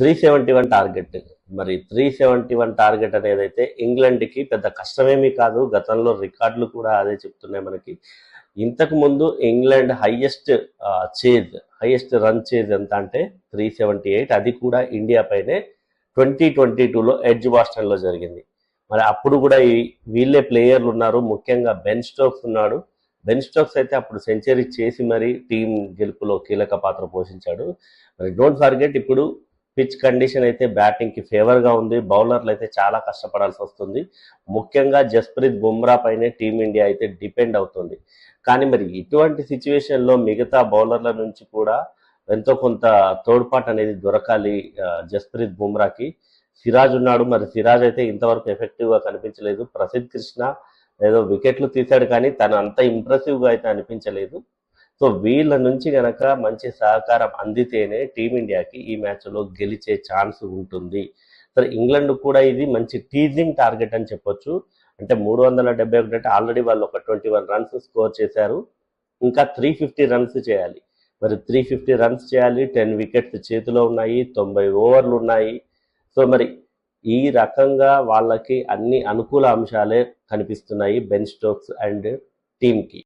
Three seventy one target మరి three seventy one target అనేది అయితే ఇంగ్లాండ్కి పెద్ద కష్టమేమీ కాదు. గతంలో రికార్డులు కూడా అదే చెప్తున్నాయి మనకి. ఇంతకు ముందు England highest chase highest run chase ఎంత అంటే త్రీ సెవెంటీ ఎయిట్ అది కూడా ఇండియా పైనే ట్వంటీ ట్వంటీ టూలో ఎడ్జ్ బాస్టన్లో జరిగింది. మరి అప్పుడు కూడా ఈ వీళ్ళే ప్లేయర్లు ఉన్నారు. ముఖ్యంగా బెన్ స్టోక్స్ ఉన్నాడు. బెన్ స్టోక్స్ అయితే అప్పుడు సెంచరీ చేసి మరి టీం గెలుపులో కీలక పాత్ర పోషించాడు. మరి డోంట్ ఫర్గెట్ ఇప్పుడు పిచ్ కండిషన్ అయితే బ్యాటింగ్కి ఫేవర్గా ఉంది. బౌలర్లు అయితే చాలా కష్టపడాల్సి వస్తుంది. ముఖ్యంగా జస్ప్రీత్ బుమ్రా పైనే టీమిండియా అయితే డిపెండ్ అవుతుంది. కానీ మరి ఇటువంటి సిచ్యువేషన్లో మిగతా బౌలర్ల నుంచి కూడా ఎంతో కొంత తోడ్పాటు అనేది దొరకాలి జస్ప్రీత్ బుమ్రాకి. సిరాజ్ ఉన్నాడు. మరి సిరాజ్ అయితే ఇంతవరకు ఎఫెక్టివ్గా కనిపించలేదు. ప్రసిద్ధ్ కృష్ణ ఏదో వికెట్లు తీశాడు కానీ తను అంత ఇంప్రెసివ్గా అయితే అనిపించలేదు. సో వీళ్ళ నుంచి గనక మంచి సహకారం అందితేనే టీమిండియాకి ఈ మ్యాచ్లో గెలిచే ఛాన్స్ ఉంటుంది. సరే ఇంగ్లాండ్ కూడా ఇది మంచి టీజింగ్ టార్గెట్ అని చెప్పొచ్చు. అంటే మూడు వందల డెబ్బై ఒకటి అంటే ఆల్రెడీ వాళ్ళు ఒక ట్వంటీ వన్ రన్స్ స్కోర్ చేశారు. ఇంకా త్రీ ఫిఫ్టీ రన్స్ చేయాలి. మరి త్రీ ఫిఫ్టీ రన్స్ చేయాలి. టెన్ వికెట్స్ చేతిలో ఉన్నాయి. తొంభై ఓవర్లు ఉన్నాయి. సో మరి ఈ రకంగా వాళ్ళకి అన్ని అనుకూల అంశాలే కనిపిస్తున్నాయి బెన్ స్టోక్స్ అండ్ టీంకి